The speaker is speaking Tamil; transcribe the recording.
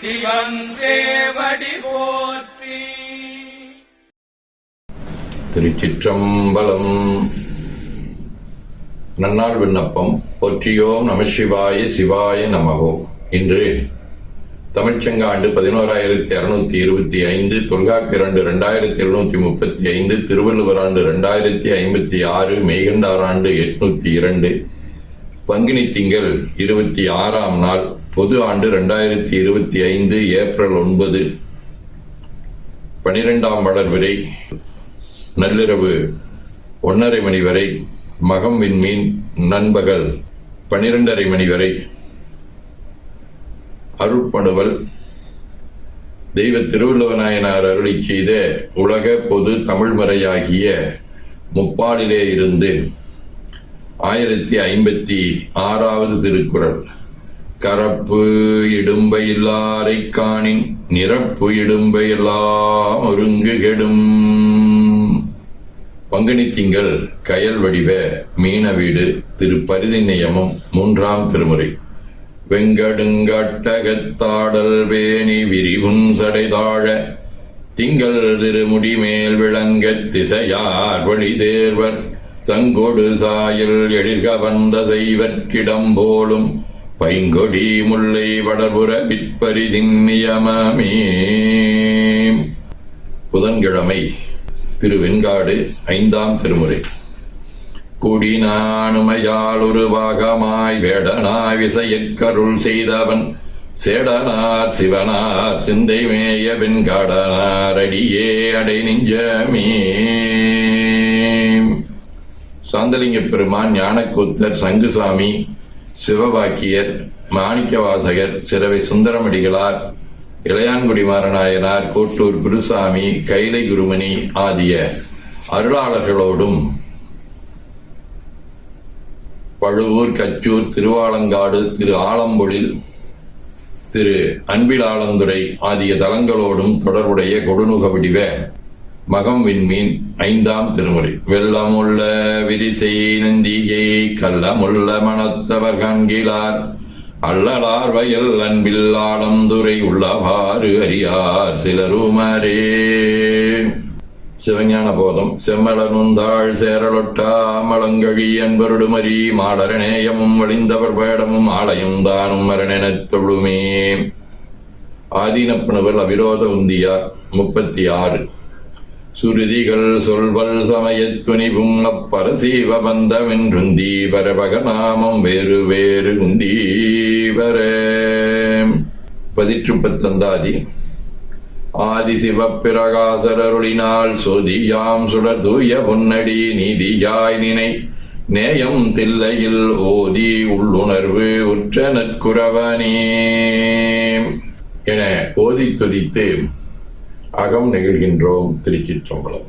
சிவன் சேவடி போற்றி. திருச்சிற்றம்பலம். நன்னாள் விண்ணப்பம். போற்றியோம் நம சிவாய சிவாய நமவோம் இன்று தமிழ்ச்சங்க ஆண்டு பதினோராயிரத்தி அறுநூத்தி இருபத்தி ஐந்து தொல்காப்பிரண்டு இரண்டாயிரத்தி எழுநூத்தி முப்பத்தி ஐந்து திருவள்ளுவர் ஆண்டு இரண்டாயிரத்தி ஐம்பத்தி ஆறு மெய்கண்டார் ஆண்டு எட்நூத்தி இரண்டு பங்குனி திங்கள் இருபத்தி ஆறாம் நாள் பொது ஆண்டு ரெண்டாயிரத்தி இருபத்தி ஐந்து ஏப்ரல் ஒன்பது பனிரெண்டாம் வளர் வரை நள்ளிரவு ஒன்றரை மணி வரை மகம் விண்மீன் நண்பகல் பனிரெண்டரை மணி வரை அருட்பணுவல் தெய்வ திருவள்ளுவநாயனார் அருளி செய்த உலக பொது தமிழ்மறையாகிய முப்பாடிலே இருந்து ஆயிரத்தி ஐம்பத்தி ஆறாவது திருக்குறள். கரப்பு இடும்பை இல்லாரை காணின் நிரப்பு இடும்பை எல்லாம் ஒருங்கு கெடும் பங்குனி திங்கள் கயல் வடிவ மீன வீடு திரு பரிதிநயமும் மூன்றாம் திருமுறை. வெங்கடுங்கட்டகத்தாடல் வேணி விரிவும் சடைதாழ திங்கள் திருமுடி மேல் விளங்கத் திசையார் வழி தேர்வர் சங்கொடு சாயல் எழில்க வந்த செய்வர்க்கிடம் போலும் பைங்கொடி முல்லை வடபுற விற்பரிதின் நியமமே புதன்கிழமை திரு வெண்காடு ஐந்தாம் திருமுறை. கூடி நானுமையால் ஒரு வேடனாய் விசையற்கருள் செய்தவன் சேடனார் சிவனார் சிந்தை மேய வெண்காடனார் அடியே அடை நெஞ்சமே. சாந்தலிங்க பெருமான் ஞானக்கூத்தர் சங்குசாமி சிவபாக்கியர் மாணிக்கவாசகர் சிறவை சுந்தரமடிகளார் இளையான்குடி மாரநாயனார் கோட்டூர் குருசாமி கைலை குருமணி ஆகிய அருளாளர்களோடும் பழுவூர் கச்சூர் திருவாலங்காடு திரு ஆலம்பொழில் திரு அன்பிலாளந்துறை ஆகிய தலங்களோடும் தொடர்புடைய கொடுநுக வடிவ மகம் விண்மீன் ஐந்தாம் திருமுறை. வெள்ளமுள்ள விரிசை நந்தியை கள்ளமுள்ள மனத்தவர் காண்கிறார் அல்லலார் வயல் அன்பில் ஆடந்துரை உள்ளவாறு அறியார் சிலருமரே. சிவஞான போதம் செம்மலனுந்தாள் சேரலொட்டா மலங்கழி அன்பருடுமரி மாடரணேயமும் வழிந்தவர் பேடமும் ஆலயம் தானும் மரணெனத் தொழுமே. ஆதீனப்பணுவல் அவிரோத உந்தியார் முப்பத்தி ஆறு. சுருதிகள் சொல்வல் சமயத் துணிவும் அப்பரசீவ பந்தமென்றுந்தி பரபக நாமம் வேறு வேறு உந்தீவர பதிற்று பத்தந்தாதி ஆதி சிவப்பிரகாசரருளினால் சோதியாம் சுடர் தூய பொன்னடி நீதியாய் நினை. நேயம் தில்லையில் ஓதி உள்ளுணர்வு உற்ற நற்குறவனே என ஓதி துதித்து அகம் நெகிழ்கின்றோம் திருச்சிற்றம்பலம்.